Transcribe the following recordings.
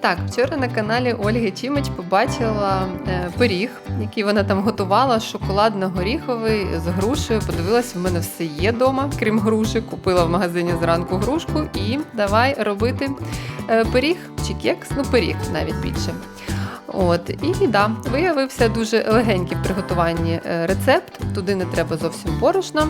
Так, вчора на каналі Ольги Чімич побачила е, пиріг, який вона там готувала, шоколадно-горіховий з грушею. Подивилась, в мене все є вдома, крім груші. Купила в магазині зранку грушку і давай робити е, пиріг чи кекс, ну пиріг навіть більше. От і да, виявився дуже легенький в приготуванні е, рецепт. Туди не треба зовсім борошна.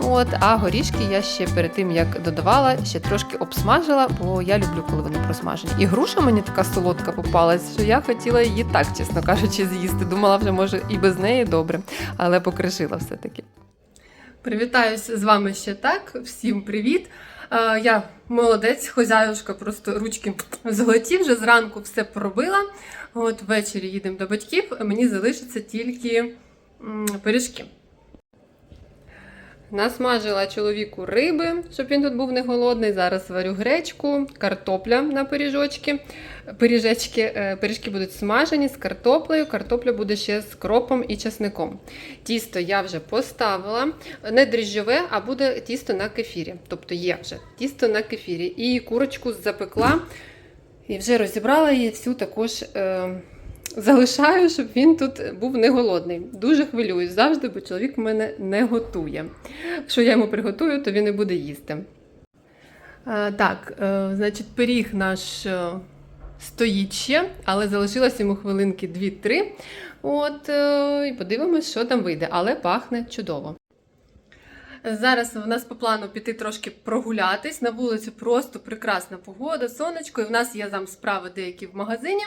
От, а горішки я ще перед тим як додавала, ще трошки обсмажила, бо я люблю, коли вони просмажені. І груша мені така солодка попалась, що я хотіла її так, чесно кажучи, з'їсти. Думала, вже може і без неї добре, але покришила все-таки. Привітаюся з вами ще так. Всім привіт! Е, Я молодець, хозяюшка, просто ручки золоті, вже зранку все пробила. От ввечері їдемо до батьків, мені залишиться тільки пиріжки. Насмажила чоловіку риби, щоб він тут був не голодний. Зараз варю гречку, картопля на пиріжочки. Пиріжечки, е, пиріжки будуть смажені з картоплею. Картопля буде ще з кропом і часником. Тісто я вже поставила. Не дріжджове, а буде тісто на кефірі. Тобто є вже тісто на кефірі. І курочку запекла. І вже розібрала її всю також. Е- Залишаю, щоб він тут був не голодний. Дуже хвилююсь завжди, бо чоловік в мене не готує. Якщо я йому приготую, то він не буде їсти. А, так, е, значить, пиріг наш е, стоїть ще, але залишилось йому хвилинки 2-3. От, е, і подивимось, що там вийде, але пахне чудово. Зараз у нас по плану піти трошки прогулятись. На вулиці просто прекрасна погода, сонечко, і в нас є там справи деякі в магазині.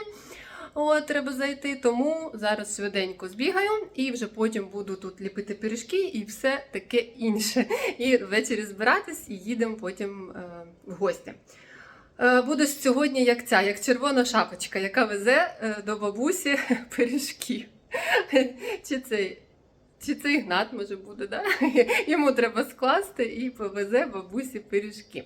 От, треба зайти, тому зараз швиденько збігаю і вже потім буду тут ліпити пиріжки і все таке інше. І ввечері збиратись і їдемо потім е, в гості. Е, буду сьогодні як ця, як червона шапочка, яка везе е, до бабусі пиріжки. Чи цей чи це Ігнат може буде, да? йому треба скласти і повезе бабусі пиріжки.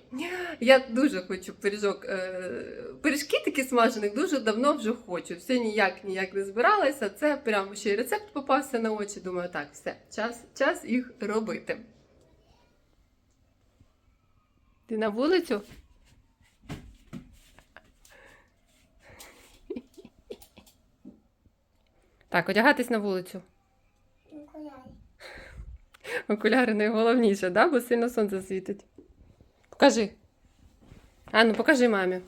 Я дуже хочу пиріжок, е, пиріжки такі смажених дуже давно вже хочу. Все ніяк ніяк не збиралася. Це прямо ще й рецепт попався на очі. Думаю, так, все, час, час їх робити. Ти на вулицю? Так, одягатись на вулицю. Окуляри найголовніше, да? бо сильно сонце світить. Покажи. А ну покажи мамі.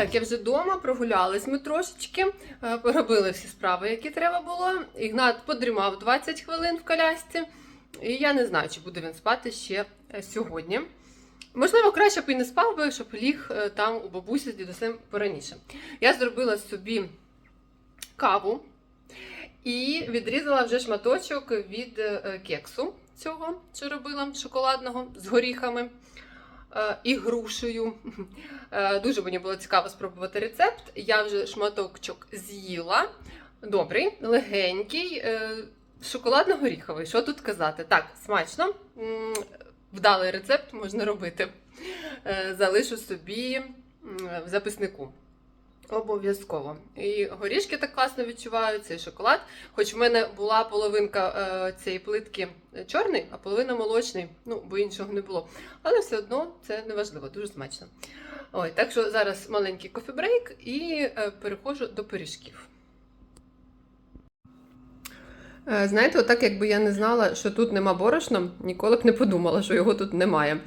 Так, я вже вдома прогулялись ми трошечки, е, поробили всі справи, які треба було. Ігнат подрімав 20 хвилин в колясці, і я не знаю, чи буде він спати ще е, сьогодні. Можливо, краще б і не спав би, щоб ліг е, там у бабусі з дідусем пораніше. Я зробила собі каву і відрізала вже шматочок від кексу цього, що робила шоколадного з горіхами і грушею. Е, Дуже мені було цікаво спробувати рецепт. Я вже шматочок з'їла. Добрий, легенький, е, шоколадно-горіховий. Що тут казати? Так, смачно. Вдалий рецепт можна робити. Е, Залишу собі в записнику. Обов'язково. І горішки так класно відчуваються, і шоколад. Хоч в мене була половинка е, цієї плитки чорний, а половина молочний, ну, бо іншого не було. Але все одно це не важливо, дуже смачно. Ой, так що зараз маленький кофебрейк і е, переходжу до пиріжків. Е, Знаєте, отак, якби я не знала, що тут нема борошна, ніколи б не подумала, що його тут немає.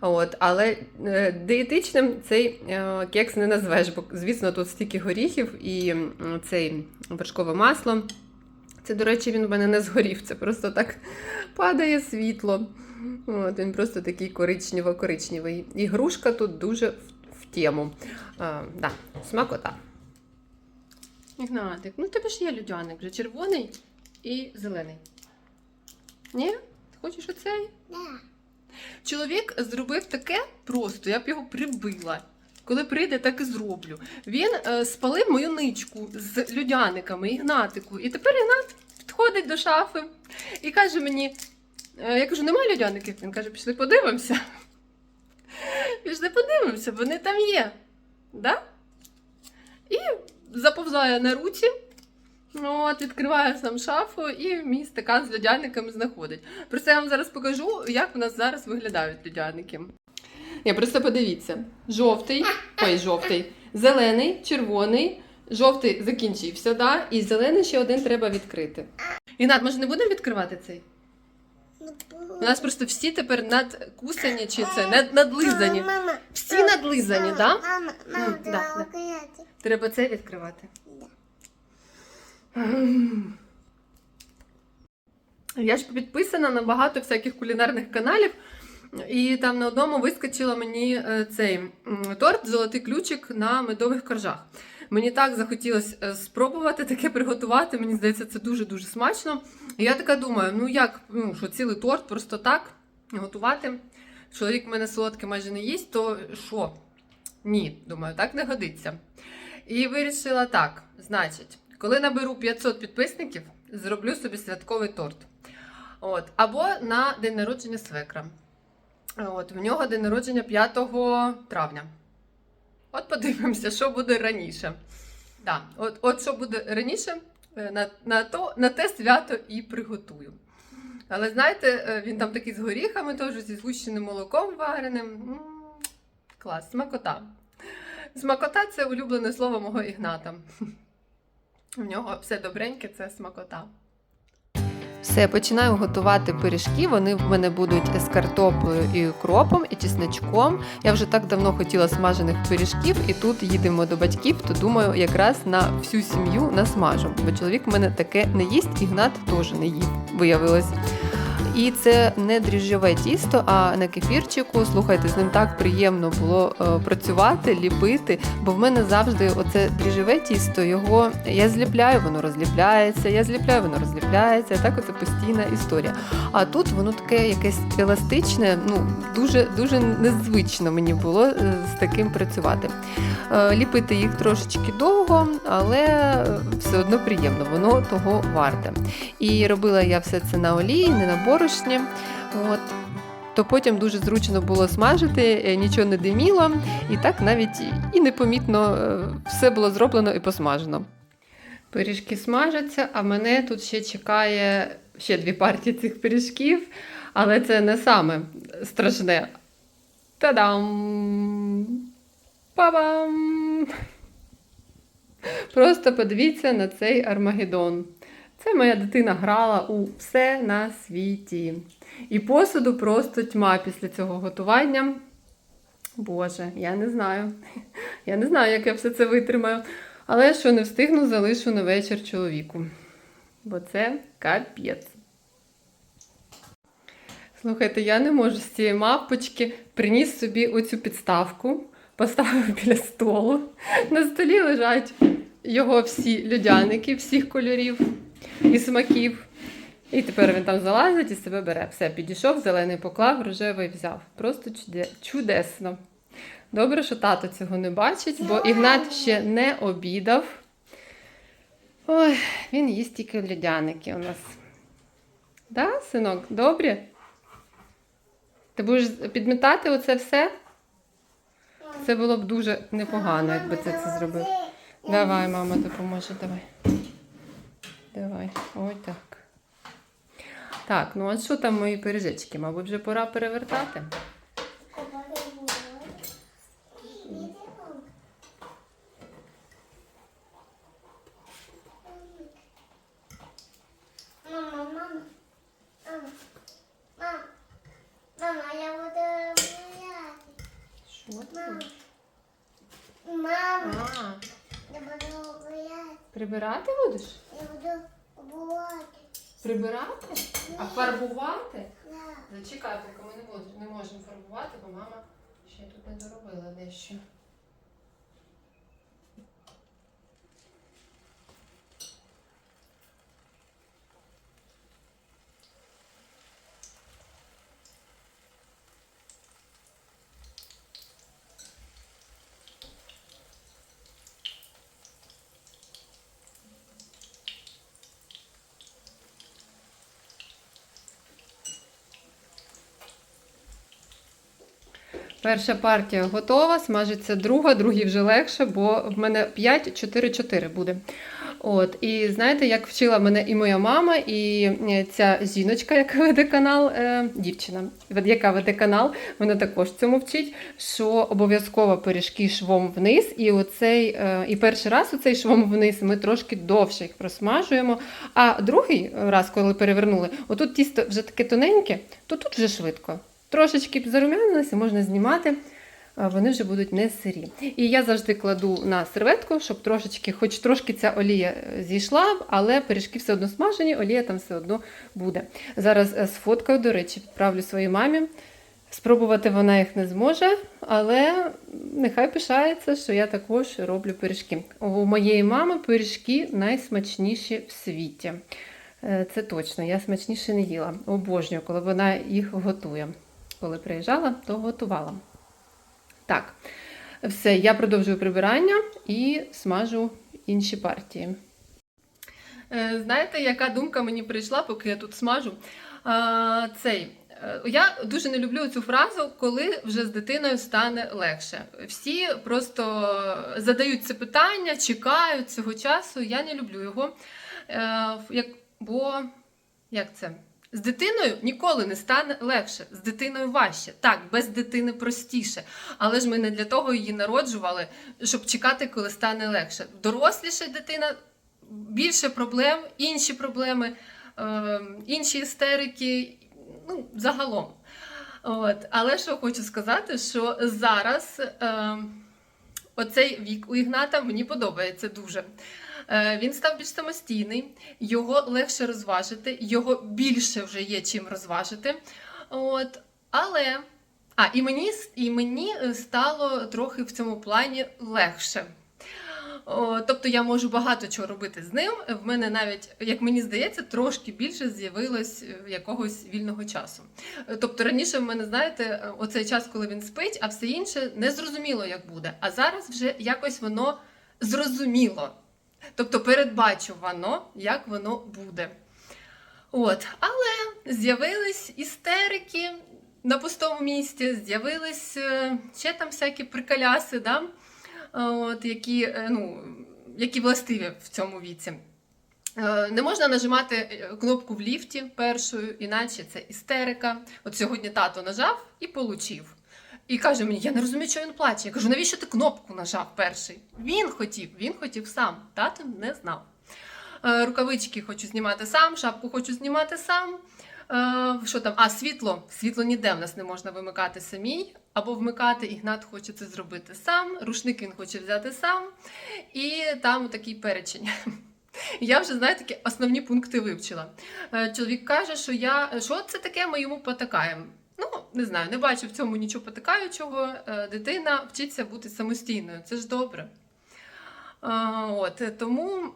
От, але е, дієтичним цей е, кекс не назвеш, бо, звісно, тут стільки горіхів і цей вершкове масло. Це, до речі, він в мене не згорів, це просто так падає світло. От, він просто такий коричнево-коричневий. І грушка тут дуже в, в тему. А, да, смакота. Ігнатик, ну тебе ж є людяник вже червоний і зелений. Ні? Хочеш оцей? Да. Чоловік зробив таке просто, я б його прибила. Коли прийде, так і зроблю. Він е, спалив мою ничку з людяниками, Ігнатику. І тепер Ігнат підходить до шафи і каже мені: е, я кажу, немає людяників. Він каже, пішли подивимося. Пішли подивимося, вони там є. Да? І заповзає на руці, ну, от, відкриває сам шафу і мій стакан з людяниками знаходить. Просто я вам зараз покажу, як у нас зараз виглядають людяники. Я просто подивіться: жовтий, ой, жовтий, зелений, червоний, жовтий закінчився, да? і зелений ще один треба відкрити. Ігнат, може не будемо відкривати цей? У нас просто всі тепер надкусані чи це над, надлизані. Всі надлизані, да? Мама, М, да, да. Треба це відкривати. Я ж підписана на багато всяких кулінарних каналів, і там на одному вискочила мені е, цей торт Золотий ключик на медових коржах. Мені так захотілося е, спробувати таке приготувати. Мені здається, це дуже-дуже смачно. І я така думаю: ну як, ну що цілий торт просто так готувати. Чоловік в мене солодке майже не їсть, то що? Ні, думаю, так не годиться. І вирішила так: значить, коли наберу 500 підписників, зроблю собі святковий торт. От, або на день народження свекра. От, в нього день народження 5 травня. От подивимося, що буде раніше. Да, от, от що буде раніше, е, на, на, то, на те свято і приготую. Але знаєте, е, він там такий з горіхами, теж зі згущеним молоком вареним. М, Клас, смакота. Смакота це улюблене слово мого Ігната. В нього все добреньке, це смакота. Все, починаю готувати пиріжки. Вони в мене будуть з картоплею і кропом, і чесничком. Я вже так давно хотіла смажених пиріжків, і тут їдемо до батьків, то думаю, якраз на всю сім'ю насмажу. Бо чоловік в мене таке не їсть, і гнат теж не їсть, виявилось. І це не дріжджове тісто, а на кефірчику. Слухайте, з ним так приємно було е, працювати, ліпити. Бо в мене завжди оце дріжджове тісто, його я зліпляю, воно розліпляється, я зліпляю, воно розліпляється. Так оце постійна історія. А тут воно таке якесь еластичне, ну дуже дуже незвично мені було е, з таким працювати. Е, Ліпити їх трошечки довго, але все одно приємно, воно того варте. І робила я все це на олії, не на борошні. От. То потім дуже зручно було смажити, е, нічого не диміло, і так навіть і непомітно е, все було зроблено і посмажено. Пиріжки смажаться, а мене тут ще чекає ще дві партії цих пиріжків, але це не саме страшне. Та-дам! Па-бам! Просто подивіться на цей Армагеддон. Це моя дитина грала у все на світі. І посуду просто тьма після цього готування. Боже, я не знаю. Я не знаю, як я все це витримаю. Але що не встигну, залишу на вечір чоловіку. Бо це капець. Слухайте, я не можу з цієї мавпочки приніс собі оцю підставку, поставив біля столу. На столі лежать його всі льодяники всіх кольорів і смаків. І тепер він там залазить і себе бере. Все, підійшов, зелений поклав, рожевий взяв. Просто чудесно. Добре, що тато цього не бачить, бо Ігнат ще не обідав. Ой, він їсть тільки льодяники у нас. Да, синок, добре? Ти будеш підмітати оце все? Це було б дуже непогано, якби ти це зробив. Давай, мама допоможе, давай. Давай, ой так. Так, ну а що там мої пиріжечки? Мабуть, вже пора перевертати. Мама, А, я буду гуляти, прибирати будеш? Прибирати? А фарбувати? Зачекай, поки ми не можемо фарбувати, бо мама ще тут не доробила дещо. Перша партія готова, смажиться друга, другій вже легше, бо в мене 5-4-4 буде. От, і знаєте, як вчила мене і моя мама, і е, ця жіночка, яка веде канал, е, дівчина, яка веде канал, вона також цьому вчить, що обов'язково пиріжки швом вниз, і оцей, е, і перший раз оцей швом вниз ми трошки довше їх просмажуємо. А другий раз, коли перевернули, отут тісто вже таке тоненьке, то тут вже швидко. Трошечки зарум'янилися, можна знімати, вони вже будуть не сирі. І я завжди кладу на серветку, щоб трошечки, хоч трошки ця олія е, зійшла, але пиріжки все одно смажені, олія там все одно буде. Зараз е, сфоткаю, до речі, відправлю своїй мамі. Спробувати вона їх не зможе, але нехай пишається, що я також роблю пиріжки. У моєї мами пиріжки найсмачніші в світі. Е, Це точно, я смачніше не їла. Обожнюю, коли вона їх готує. Коли приїжджала, то готувала. Так, все, я продовжую прибирання і смажу інші партії. Е, Знаєте, яка думка мені прийшла, поки я тут смажу? А, цей. е, Я дуже не люблю цю фразу, коли вже з дитиною стане легше. Всі просто задають це питання, чекають цього часу. Я не люблю його. Е, як, бо як це? З дитиною ніколи не стане легше, з дитиною важче. Так, без дитини простіше. Але ж ми не для того її народжували, щоб чекати, коли стане легше. Доросліша дитина більше проблем, інші проблеми, е, інші істерики, ну, загалом. От. Але що хочу сказати, що зараз е, оцей вік у Ігната мені подобається дуже. Е, Він став більш самостійний, його легше розважити, його більше вже є чим розважити. От. Але а, і мені, і мені е, стало трохи в цьому плані легше. О, тобто я можу багато чого робити з ним. В мене навіть, як мені здається, трошки більше з'явилось е, якогось вільного часу. Тобто раніше в мене, знаєте, оцей час, коли він спить, а все інше не зрозуміло, як буде. А зараз вже якось воно зрозуміло. Тобто передбачувано, як воно буде. От, але з'явились істерики на пустому місці, з'явились е, ще там всякі приколяси, да? От, які, е, ну, які властиві в цьому віці. Е, Не можна нажимати кнопку в ліфті першою, іначе це істерика. От сьогодні тато нажав і получив. І каже мені: я не розумію, що він плаче. Я кажу, навіщо ти кнопку нажав перший? Він хотів, він хотів сам. Тато не знав. Е, Рукавички хочу знімати сам, шапку хочу знімати сам. Е, Що там? А, світло. Світло ніде в нас не можна вимикати самій або вмикати. Ігнат хоче це зробити сам. Рушник він хоче взяти сам. І там такий перечень. Я вже знаю такі основні пункти вивчила. Е, Чоловік каже, що я що це таке, ми йому потакаємо. Ну, не знаю, не бачу в цьому нічого потакаючого. Е, Дитина вчиться бути самостійною. Це ж добре. От, е, тому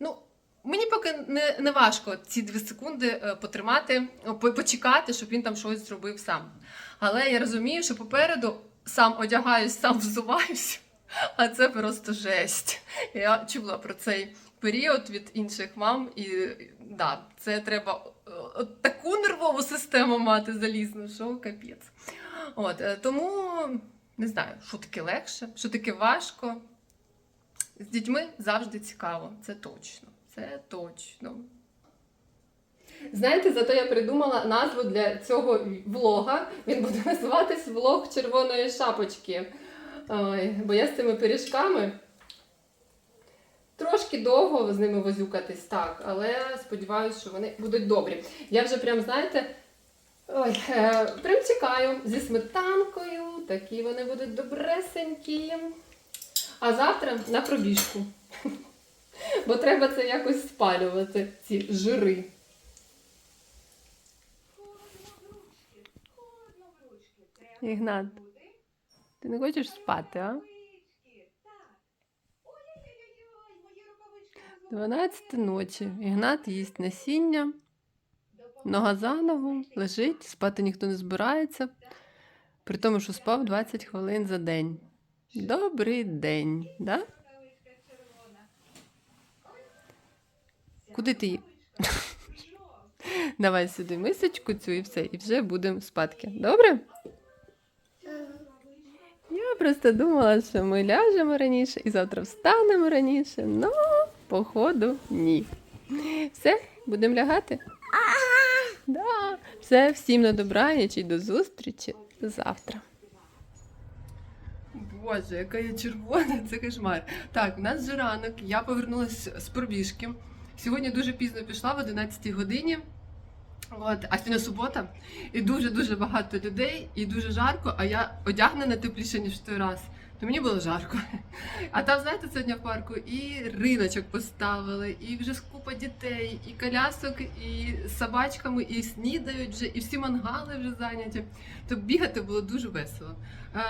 ну, мені поки не, не важко ці дві секунди е, потримати, почекати, щоб він там щось зробив сам. Але я розумію, що попереду сам одягаюсь, сам взуваюсь, а це просто жесть. Я чула про цей період від інших мам, і да, це треба от таку нервову систему мати залізну, що капець. От, е, тому не знаю, що таке легше, що таке важко. З дітьми завжди цікаво, це точно. Це точно. Знаєте, зато я придумала назву для цього влога. Він буде називатись Влог червоної шапочки. Ой, бо я з цими пиріжками трошки довго з ними возюкатись, так, але сподіваюся, що вони будуть добрі. Я вже прям, знаєте, ой, е, прям чекаю зі сметанкою, такі вони будуть добресенькі. А завтра на пробіжку. Бо треба це якось спалювати, ці жири. Ігнат, ти не хочеш спати, а? 12 ночі. Ігнат їсть насіння, нога за ногу, лежить, спати ніхто не збирається, при тому, що спав 20 хвилин за день. Добрий день, да? Куди ти? Давай сюди мисочку цю і все, і вже будемо спадки. Добре? Да. просто думала, що ми ляжемо раніше і завтра встанемо раніше. Ну, походу, ні. Все, будемо лягати? Да. Все, всім на добраніч і до зустрічі завтра. Боже, яка я червона, це кошмар. Так, у нас вже ранок, я повернулася з пробіжки. Сьогодні дуже пізно пішла в 11 годині. От, а сьогодні субота, і дуже-дуже багато людей, і дуже жарко, а я одягнена тепліше, ніж в той раз. То мені було жарко. А там, знаєте, сьогодні в парку і риночок поставили, і вже купа дітей, і колясок, і собачками, і снідають вже, і всі мангали вже зайняті. То бігати було дуже весело. Е,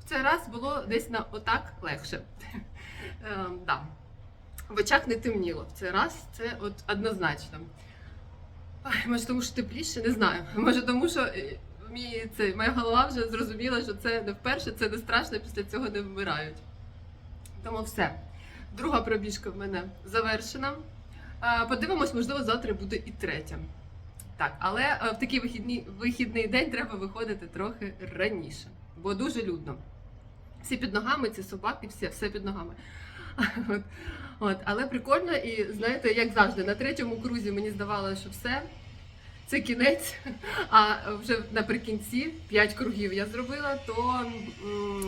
в цей раз було десь на отак легше. Е, да. В очах не темніло в цей раз, це от однозначно. Ой, може, тому що тепліше, не знаю. Може, тому що е, мій, це, моя голова вже зрозуміла, що це не вперше, це не страшно, після цього не вмирають. Тому все. Друга пробіжка в мене завершена. Подивимось, можливо, завтра буде і третя. Так, але е, в такий вихідний, вихідний день треба виходити трохи раніше, бо дуже людно. Всі під ногами, ці собаки, все, все під ногами. От. От, але прикольно, і знаєте, як завжди, на третьому крузі мені здавалося, що все, це кінець. А вже наприкінці 5 кругів я зробила, то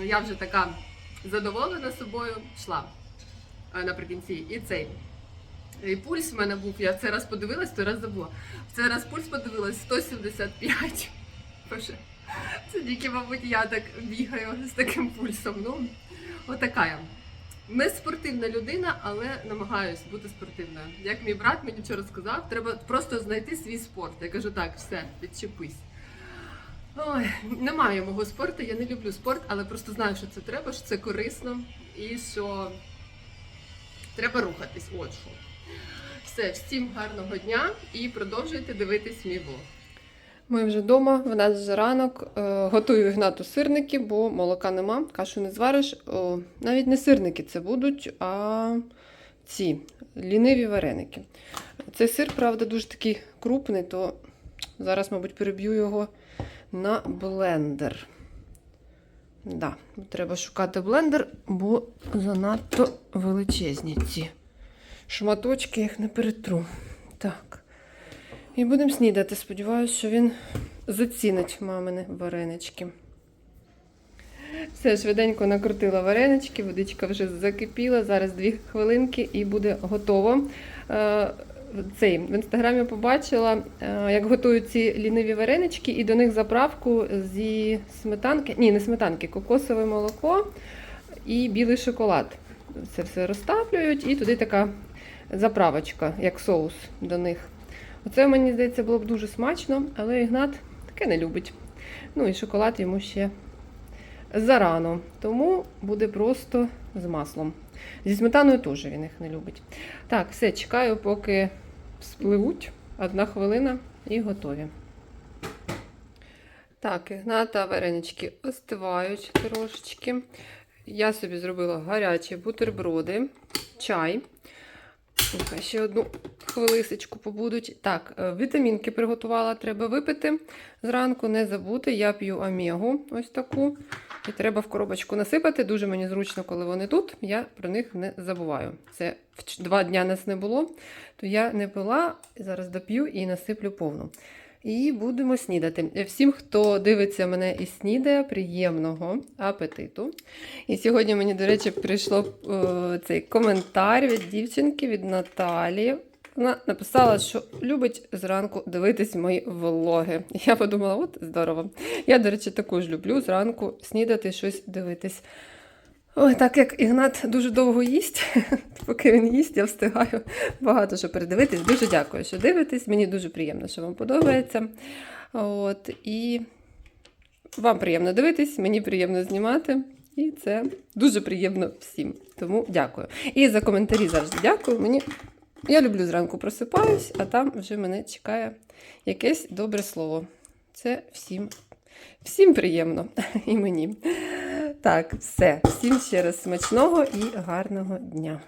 я вже така задоволена собою йшла наприкінці. І цей. І пульс в мене був, я це раз подивилась, той раз забула. В цей раз пульс подивилась 175. Боже, це тільки, мабуть, я так бігаю з таким пульсом. Ну, отака я. Не спортивна людина, але намагаюсь бути спортивною. Як мій брат мені вчора сказав, треба просто знайти свій спорт. Я кажу, так, все, відчепись. Ой, немає мого спорту, я не люблю спорт, але просто знаю, що це треба, що це корисно і що треба рухатись. От що. Все, всім гарного дня і продовжуйте дивитись мій влог. Ми вже вдома, в нас вже ранок. Е, Готую Ігнату сирники, бо молока нема, кашу не звариш. О, навіть не сирники це будуть, а ці ліниві вареники. Цей сир, правда, дуже такий крупний, то зараз, мабуть, переб'ю його на блендер. Да, треба шукати блендер, бо занадто величезні ці шматочки, їх не перетру. Так. І будемо снідати. Сподіваюся, що він зацінить мамини варенички. Все, швиденько накрутила варенички, водичка вже закипіла. Зараз дві хвилинки і буде готово. Е, Цей, в інстаграмі побачила, е, як готують ці ліниві варенички, і до них заправку зі сметанки, ні, не сметанки, кокосове молоко і білий шоколад. Це все розтаплюють, і туди така заправочка, як соус до них. Оце, мені здається, було б дуже смачно, але Ігнат таке не любить. Ну і шоколад йому ще зарано. Тому буде просто з маслом. Зі сметаною теж він їх не любить. Так, все, чекаю, поки спливуть. Одна хвилина і готові. Так, Ігната варенички остивають трошечки. Я собі зробила гарячі бутерброди, чай. Нехай ще одну хвилисочку побудуть. Так, е, вітамінки приготувала, треба випити зранку, не забути. Я п'ю омегу, ось таку. І треба в коробочку насипати. Дуже мені зручно, коли вони тут. Я про них не забуваю. Це два дня нас не було, то я не пила. Зараз доп'ю і насиплю повну. І будемо снідати. Всім, хто дивиться мене і снідає, приємного апетиту. І сьогодні мені, до речі, прийшло е, цей коментар від дівчинки, від Наталі. Вона написала, що любить зранку дивитись мої влоги. Я подумала, от здорово. Я, до речі, також люблю зранку снідати щось дивитись. Ой, так як Ігнат дуже довго їсть, поки він їсть, я встигаю багато що передивитись. Дуже дякую, що дивитесь. Мені дуже приємно, що вам подобається. От, і вам приємно дивитись, мені приємно знімати. І це дуже приємно всім. Тому дякую. І за коментарі завжди дякую. Мені я люблю зранку просипаюсь, а там вже мене чекає якесь добре слово. Це всім, всім приємно і мені. Так, все. Всім ще раз смачного і гарного дня.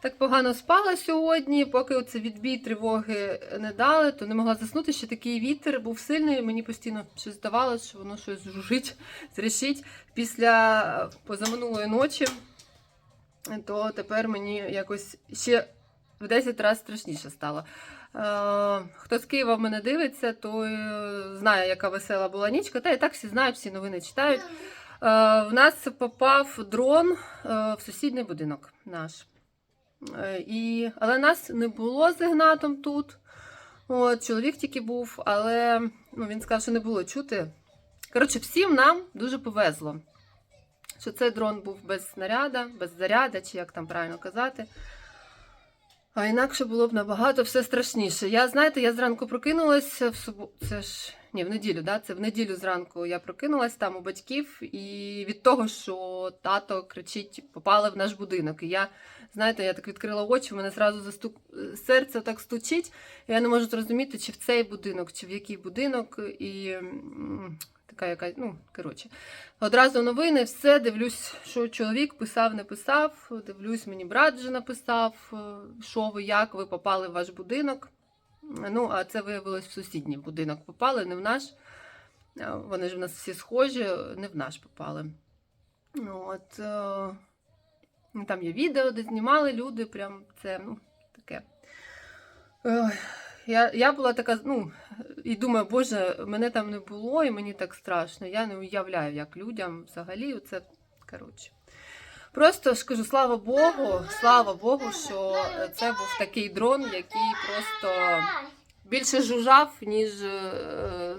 так погано спала сьогодні, поки оце відбій тривоги не дали, то не могла заснути. Ще такий вітер був сильний. Мені постійно щось здавалося, що воно щось жужить, зрішить. Після е, позаминулої ночі, то тепер мені якось ще в 10 разів страшніше стало. Е, Хто з Києва в мене дивиться, той е, знає, яка весела була нічка. Та і так всі знають, всі новини читають. Е, В нас попав дрон е, в сусідній будинок наш. Е, І, але нас не було з Ігнатом тут. От, чоловік тільки був, але ну, він сказав, що не було чути. Коротше, всім нам дуже повезло, що цей дрон був без снаряда, без заряда, чи як там правильно казати. А інакше було б набагато все страшніше. Я, знаєте, я зранку прокинулася в суботу. Це ж ні, в неділю, да? Це в неділю зранку я прокинулась там у батьків, і від того, що тато кричить, попали в наш будинок. І я, знаєте, я так відкрила очі, в мене зразу застук... серце так стучить. і Я не можу зрозуміти, чи в цей будинок, чи в який будинок. І така яка, ну, коротше. Одразу новини, все, дивлюсь, що чоловік писав, не писав. Дивлюсь, мені брат вже написав, що ви, як ви попали в ваш будинок. Ну, а це виявилось в сусідній будинок попали, не в наш. Е, Вони ж в нас всі схожі, не в наш попали. Ну, От, е, ну, там є відео, де знімали люди, прям це ну, таке. Я, я була така, ну, і думаю, боже, мене там не було, і мені так страшно. Я не уявляю, як людям взагалі це коротше. Просто ж кажу, слава Богу, слава Богу, що це був такий дрон, який просто більше жужжав, ніж е,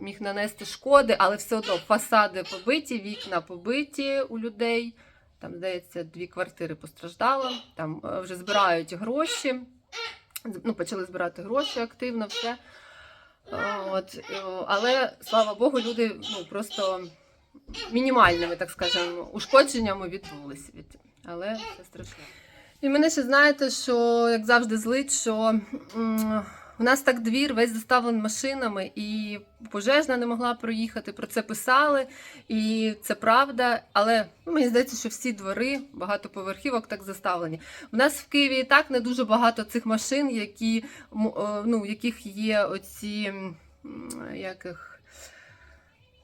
міг нанести шкоди, але все одно фасади побиті, вікна побиті у людей. Там, здається, дві квартири постраждало. Там е, вже збирають гроші. Ну, почали збирати гроші активно, все. Е, От, але слава Богу, люди ну, просто мінімальними, так скажемо, ушкодженнями відбулися від. Але це страшно. І мене ще знаєте, що як завжди злить, що у нас так двір весь заставлений машинами, і пожежна не могла проїхати. Про це писали, і це правда. Але ну, мені здається, що всі двори багатоповерхівок так заставлені. У нас в Києві і так не дуже багато цих машин, які ну, яких є оці м, як їх,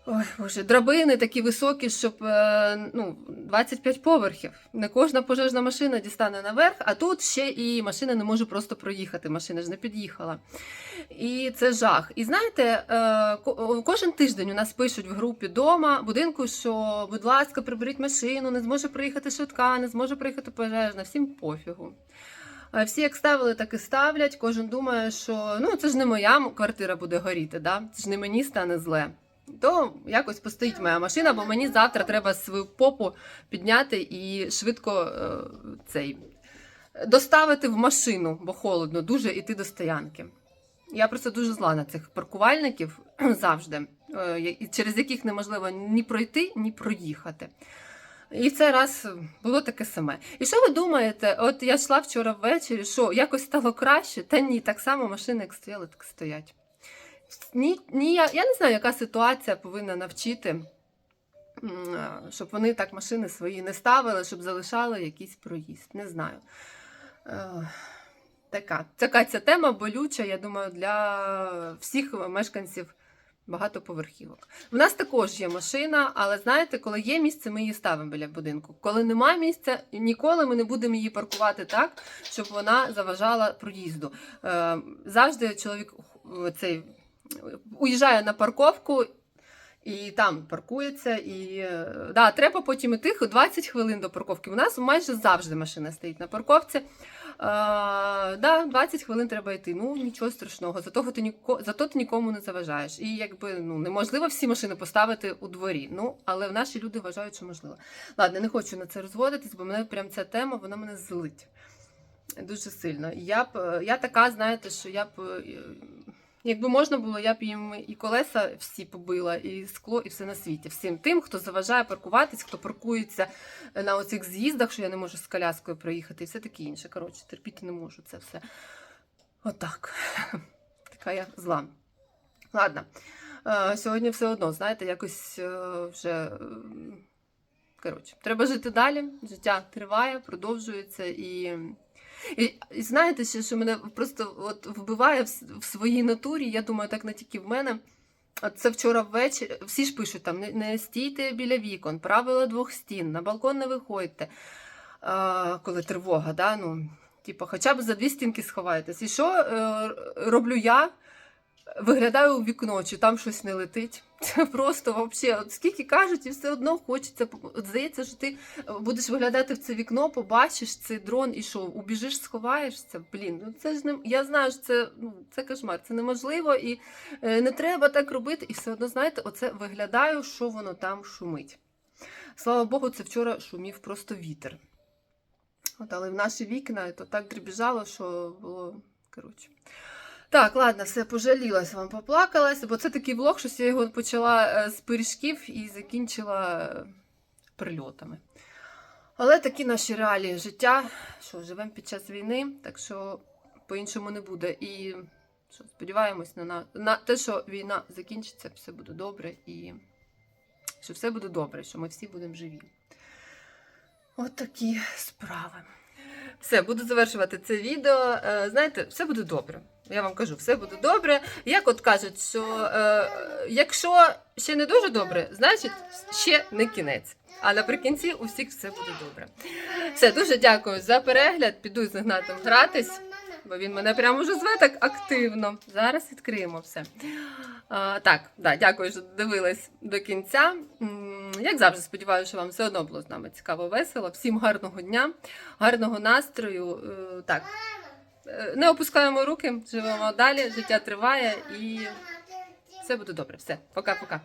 Ой, боже, драбини такі високі, щоб е, ну, 25 поверхів. Не кожна пожежна машина дістане наверх, а тут ще і машина не може просто проїхати. Машина ж не під'їхала. І це жах. І знаєте, е, кожен тиждень у нас пишуть в групі дома будинку, що, будь ласка, приберіть машину, не зможе приїхати швидка, не зможе приїхати пожежна, всім пофігу. Е, Всі як ставили, так і ставлять. Кожен думає, що ну це ж не моя квартира буде горіти, да? це ж не мені стане зле. То якось постоїть моя машина, бо мені завтра треба свою попу підняти і швидко е, цей доставити в машину, бо холодно, дуже іти до стоянки. Я просто дуже зла на цих паркувальників завжди, е, через яких неможливо ні пройти, ні проїхати. І в цей раз було таке саме. І що ви думаєте? От я йшла вчора ввечері, що якось стало краще? Та ні, так само машини, як стояли, так стоять. Ні, ні, я, не знаю, яка ситуація повинна навчити, е, щоб вони так машини свої не ставили, щоб залишали якийсь проїзд. Не знаю. Е, Така, така ця тема болюча, я думаю, для всіх мешканців багатоповерхівок. У нас також є машина, але знаєте, коли є місце, ми її ставимо біля будинку. Коли немає місця, ніколи ми не будемо її паркувати так, щоб вона заважала проїзду. Е, Завжди чоловік цей уїжджає на парковку. І там паркується, і е, да, треба потім іти 20 хвилин до парковки. У нас майже завжди машина стоїть на парковці. А, да, 20 хвилин треба йти. Ну нічого страшного. Зато ти ніко, зато ти нікому не заважаєш. І якби ну неможливо всі машини поставити у дворі. Ну але наші люди вважають, що можливо. Ладно, не хочу на це розводитись, бо мене прям ця тема вона мене злить дуже сильно. Я б е, я така, знаєте, що я б. Е, Якби можна було, я б їм і колеса всі побила, і скло, і все на світі. Всім тим, хто заважає паркуватись, хто паркується на оцих з'їздах, що я не можу з коляскою проїхати, і все таке інше. Коротше, терпіти не можу це все. Отак. Така я зла. Ладно. Е, Сьогодні все одно, знаєте, якось е, вже. е, коротше, треба жити далі. Життя триває, продовжується і. І, і знаєте, ще, що мене просто от вбиває в, в своїй натурі, я думаю, так не тільки в мене. Це вчора ввечері. Всі ж пишуть там: не, не стійте біля вікон, правила двох стін, на балкон не виходьте, а, коли тривога, да? ну, типу, хоча б за дві стінки сховайтесь. І що е, роблю я? Виглядаю у вікно, чи там щось не летить. Це просто взагалі, от скільки кажуть, і все одно хочеться. Здається, що ти будеш виглядати в це вікно, побачиш цей дрон і що, убіжиш, сховаєшся. Блін, ну це ж не я знаю, що це ну це кошмар, це неможливо і е, не треба так робити. І все одно, знаєте, оце виглядаю, що воно там шумить. Слава Богу, це вчора шумів просто вітер. От, але в наші вікна то так дребіжало, що було коротше. Так, ладно, все, пожалілась вам, поплакалась, бо це такий влог, що я його почала е, з пиріжків і закінчила е, прильотами. Але такі наші реалії життя, що живемо під час війни, так що по-іншому не буде. І що, сподіваємось на, на, на те, що війна закінчиться, все буде добре і що все буде добре, що ми всі будемо живі. От такі справи. Все, буду завершувати це відео. Е, Знаєте, все буде добре. Я вам кажу, все буде добре. Як от кажуть, що е, якщо ще не дуже добре, значить ще не кінець. А наприкінці у всіх все буде добре. Все, дуже дякую за перегляд. Піду з Ігнатом гратись, бо він мене прямо вже зве так активно. Зараз відкриємо все. А, так, да, дякую, що дивились до кінця. Як завжди, сподіваюся, що вам все одно було з нами цікаво, весело. Всім гарного дня, гарного настрою. Е, Так, не опускаємо руки, живемо далі, життя триває і все буде добре. Все, пока-пока.